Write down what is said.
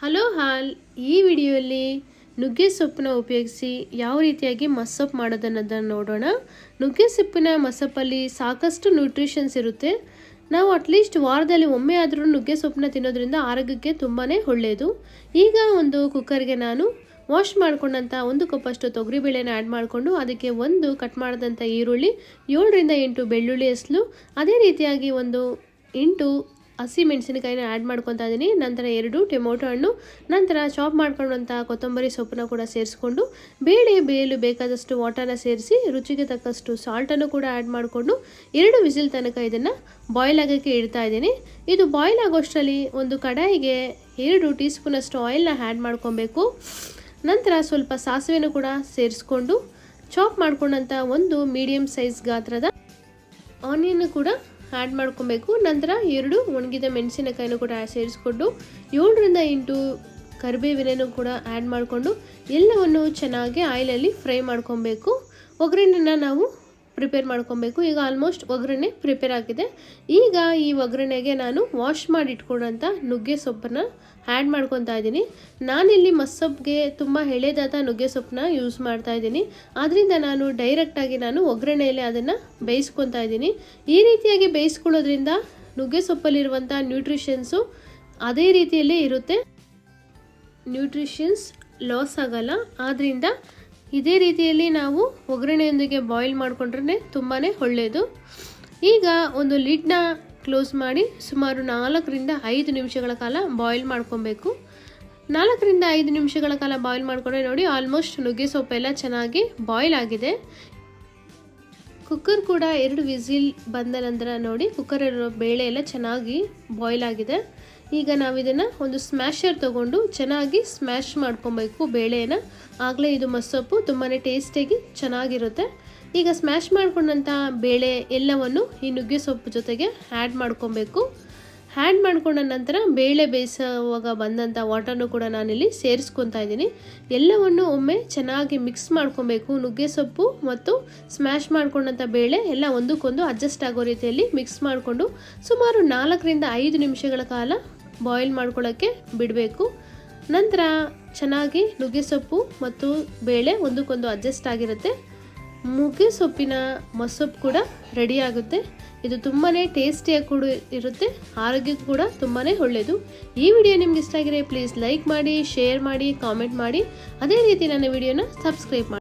Hello ಹಾಲ್, ಈ ವಿಡಿಯೋಲಿ ನುಗ್ಗೆ ಸೊಪ್ಪನ್ನ ಉಪಯೋಗಿಸಿ ಯಾವ ರೀತಿಯಾಗಿ ಮಸಪ್ ಮಾಡೋದನ್ನೋದನ್ನು ನೋಡೋಣ. ನುಗ್ಗೆ ಸೊಪ್ಪಿನ ಮಸಪ್ಪಲ್ಲಿ ಸಾಕಷ್ಟು ನ್ಯೂಟ್ರಿಷನ್ಸ್ ಇರುತ್ತೆ. ನಾವು ಅಟ್ಲೀಸ್ಟ್ ವಾರದಲ್ಲಿ ಒಮ್ಮೆ ಆದರೂ ನುಗ್ಗೆ ಸೊಪ್ಪನ್ನ ತಿನ್ನೋದ್ರಿಂದ ಆರೋಗ್ಯಕ್ಕೆ ತುಂಬಾ ಒಳ್ಳೆಯದು ಈಗ ಒಂದು ಕುಕ್ಕರ್ಗೆ ನಾನು ವಾಶ್ ಮಾಡ್ಕೊಂಡಂಥ ಒಂದು ಕಪ್ಪಷ್ಟು ತೊಗರಿಬೇಳೆನ ಆ್ಯಡ್ ಮಾಡಿಕೊಂಡು ಅದಕ್ಕೆ ಒಂದು ಕಟ್ ಮಾಡಿದಂಥ ಈರುಳ್ಳಿ, ಏಳರಿಂದ ಎಂಟು ಬೆಳ್ಳುಳ್ಳಿ ಹೆಸಲು, ಅದೇ ರೀತಿಯಾಗಿ ಒಂದು ಎಂಟು ಹಸಿ ಮೆಣಸಿನಕಾಯಿನ ಆ್ಯಡ್ ಮಾಡ್ಕೊತಾ ಇದ್ದೀನಿ ನಂತರ ಎರಡು ಟೊಮೊಟೊ ಹಣ್ಣು, ನಂತರ ಚಾಪ್ ಮಾಡ್ಕೊಂಡಂಥ ಕೊತ್ತಂಬರಿ ಸೊಪ್ಪನ್ನ ಕೂಡ ಸೇರಿಸ್ಕೊಂಡು, ಬೇಳೆ ಬೇಯಲು ಬೇಕಾದಷ್ಟು ವಾಟರ್ನ ಸೇರಿಸಿ, ರುಚಿಗೆ ತಕ್ಕಷ್ಟು ಸಾಲ್ಟನ್ನು ಕೂಡ ಆ್ಯಡ್ ಮಾಡಿಕೊಂಡು, ಎರಡು ವಿಸಿಲ್ ತನಕ ಇದನ್ನು ಬಾಯ್ಲ್ ಆಗೋಕ್ಕೆ ಇಡ್ತಾ ಇದ್ದೀನಿ ಇದು ಬಾಯ್ಲ್ ಆಗೋಷ್ಟರಲ್ಲಿ ಒಂದು ಕಡಾಯಿಗೆ ಎರಡು ಟೀ ಸ್ಪೂನಷ್ಟು ಆಯಿಲ್ನ ಆ್ಯಡ್ ಮಾಡ್ಕೊಬೇಕು. ನಂತರ ಸ್ವಲ್ಪ ಸಾಸಿವೆನೂ ಕೂಡ ಸೇರಿಸ್ಕೊಂಡು ಚಾಪ್ ಮಾಡ್ಕೊಂಡಂಥ ಒಂದು ಮೀಡಿಯಮ್ ಸೈಜ್ ಗಾತ್ರದ ಆನಿಯನ್ನು ಕೂಡ ಆ್ಯಡ್ ಮಾಡ್ಕೊಬೇಕು. ನಂತರ ಎರಡು ಒಣಗಿದ ಮೆಣಸಿನಕಾಯಿನೂ ಕೂಡ ಸೇರಿಸ್ಕೊಂಡು ಏಳರಿಂದ ಎಂಟು ಕರಿಬೇವಿನೂ ಕೂಡ ಆ್ಯಡ್ ಮಾಡಿಕೊಂಡು, ಎಲ್ಲವನ್ನು ಚೆನ್ನಾಗಿ ಆಯಿಲಲ್ಲಿ ಫ್ರೈ ಮಾಡ್ಕೊಬೇಕು. ಒಗ್ಗರಣೆನ ನಾವು ಪ್ರಿಪೇರ್ ಮಾಡ್ಕೊಬೇಕು. ಈಗ ಆಲ್ಮೋಸ್ಟ್ ಒಗ್ಗರಣೆ ಪ್ರಿಪೇರ್ ಆಗಿದೆ. ಈಗ ಈ ಒಗ್ಗರಣೆಗೆ ನಾನು ವಾಶ್ ಮಾಡಿ ಇಟ್ಕೊಂಡಂಥ ನುಗ್ಗೆ ಸೊಪ್ಪನ್ನು ಆ್ಯಡ್ ಮಾಡ್ಕೊತಾ ಇದ್ದೀನಿ. ನಾನಿಲ್ಲಿ ಮಸ್ಸೊಪ್ಪಿಗೆ ತುಂಬ ಎಳೆದಾದ ನುಗ್ಗೆ ಸೊಪ್ಪನ್ನ ಯೂಸ್ ಮಾಡ್ತಾ ಇದ್ದೀನಿ. ಆದ್ದರಿಂದ ನಾನು ಡೈರೆಕ್ಟಾಗಿ ನಾನು ಒಗ್ಗರಣೆಯಲ್ಲಿ ಅದನ್ನು ಬೇಯಿಸ್ಕೊತಾ ಇದ್ದೀನಿ. ಈ ರೀತಿಯಾಗಿ ಬೇಯಿಸ್ಕೊಳ್ಳೋದ್ರಿಂದ ನುಗ್ಗೆ ಸೊಪ್ಪಲ್ಲಿರುವಂಥ ನ್ಯೂಟ್ರಿಷನ್ಸು ಅದೇ ರೀತಿಯಲ್ಲೇ ಇರುತ್ತೆ. ನ್ಯೂಟ್ರಿಷನ್ಸ್ ಲಾಸ್ ಆಗಲ್ಲ. ಆದ್ದರಿಂದ ಇದೇ ರೀತಿಯಲ್ಲಿ ನಾವು ಒಗ್ಗರಣೆಯೊಂದಿಗೆ ಬಾಯ್ಲ್ ಮಾಡಿಕೊಂಡ್ರೆ ತುಂಬಾ ಒಳ್ಳೆಯದು ಈಗ ಒಂದು ಲಿಡ್ನ ಕ್ಲೋಸ್ ಮಾಡಿ ಸುಮಾರು ನಾಲ್ಕರಿಂದ ಐದು ನಿಮಿಷಗಳ ಕಾಲ ಬಾಯ್ಲ್ ಮಾಡ್ಕೊಬೇಕು. ನಾಲ್ಕರಿಂದ ಐದು ನಿಮಿಷಗಳ ಕಾಲ ಬಾಯ್ಲ್ ಮಾಡಿಕೊಂಡ್ರೆ ನೋಡಿ ಆಲ್ಮೋಸ್ಟ್ ನುಗ್ಗೆ ಸೊಪ್ಪೆಲ್ಲ ಚೆನ್ನಾಗಿ ಬಾಯ್ಲ್ ಆಗಿದೆ. ಕುಕ್ಕರ್ ಕೂಡ ಎರಡು ವಿಸಿಲ್ ಬಂದ ನಂತರ ನೋಡಿ ಕುಕ್ಕರ್ ಬೇಳೆ ಎಲ್ಲ ಚೆನ್ನಾಗಿ ಬಾಯ್ಲ್ ಆಗಿದೆ. ಈಗ ನಾವು ಇದನ್ನು ಒಂದು ಸ್ಮ್ಯಾಶರ್ ತೊಗೊಂಡು ಚೆನ್ನಾಗಿ ಸ್ಮ್ಯಾಶ್ ಮಾಡ್ಕೊಬೇಕು ಬೇಳೆನ. ಆಗಲೇ ಇದು ಮಸ್ಸೊಪ್ಪು ತುಂಬಾ ಟೇಸ್ಟಿಯಾಗಿ ಚೆನ್ನಾಗಿರುತ್ತೆ. ಈಗ ಸ್ಮ್ಯಾಶ್ ಮಾಡ್ಕೊಂಡಂಥ ಬೇಳೆ ಎಲ್ಲವನ್ನು ಈ ನುಗ್ಗೆ ಸೊಪ್ಪು ಜೊತೆಗೆ ಆ್ಯಡ್ ಮಾಡ್ಕೊಬೇಕು. ಆ್ಯಡ್ ಮಾಡ್ಕೊಂಡ ನಂತರ ಬೇಳೆ ಬೇಯಿಸುವಾಗ ಬಂದಂಥ ವಾಟರ್ನು ಕೂಡ ನಾನಿಲ್ಲಿ ಸೇರಿಸ್ಕೊತಾ ಇದ್ದೀನಿ. ಎಲ್ಲವನ್ನು ಒಮ್ಮೆ ಚೆನ್ನಾಗಿ ಮಿಕ್ಸ್ ಮಾಡ್ಕೊಬೇಕು. ನುಗ್ಗೆ ಸೊಪ್ಪು ಮತ್ತು ಸ್ಮ್ಯಾಶ್ ಮಾಡ್ಕೊಂಡಂಥ ಬೇಳೆ ಎಲ್ಲ ಒಂದಕ್ಕೊಂದು ಅಡ್ಜಸ್ಟ್ ಆಗೋ ರೀತಿಯಲ್ಲಿ ಮಿಕ್ಸ್ ಮಾಡಿಕೊಂಡು ಸುಮಾರು ನಾಲ್ಕರಿಂದ ಐದು ನಿಮಿಷಗಳ ಕಾಲ ಬಾಯ್ಲ್ ಮಾಡ್ಕೊಳ್ಳೋಕ್ಕೆ ಬಿಡಬೇಕು. ನಂತರ ಚೆನ್ನಾಗಿ ನುಗ್ಗೆ ಸೊಪ್ಪು ಮತ್ತು ಬೇಳೆ ಒಂದಕ್ಕೊಂದು ಅಡ್ಜಸ್ಟ್ ಆಗಿರುತ್ತೆ. ಮುಗ್ಗೆ ಸೊಪ್ಪಿನ ಮೊಸೊಪ್ಪು ಕೂಡ ರೆಡಿ ಆಗುತ್ತೆ. ಇದು ತುಂಬಾ ಟೇಸ್ಟಿಯಾಗಿ ಕೂಡ ಇರುತ್ತೆ ಆರೋಗ್ಯಕ್ಕೂ ಕೂಡ ತುಂಬಾ ಒಳ್ಳೆಯದು. ಈ ವಿಡಿಯೋ ನಿಮ್ಗೆ ಇಷ್ಟ ಆಗಿದೆ ಪ್ಲೀಸ್ ಲೈಕ್ ಮಾಡಿ ಶೇರ್ ಮಾಡಿ ಕಾಮೆಂಟ್ ಮಾಡಿ. ಅದೇ ರೀತಿ ನನ್ನ ವಿಡಿಯೋನ ಸಬ್ಸ್ಕ್ರೈಬ್ ಮಾಡಿ.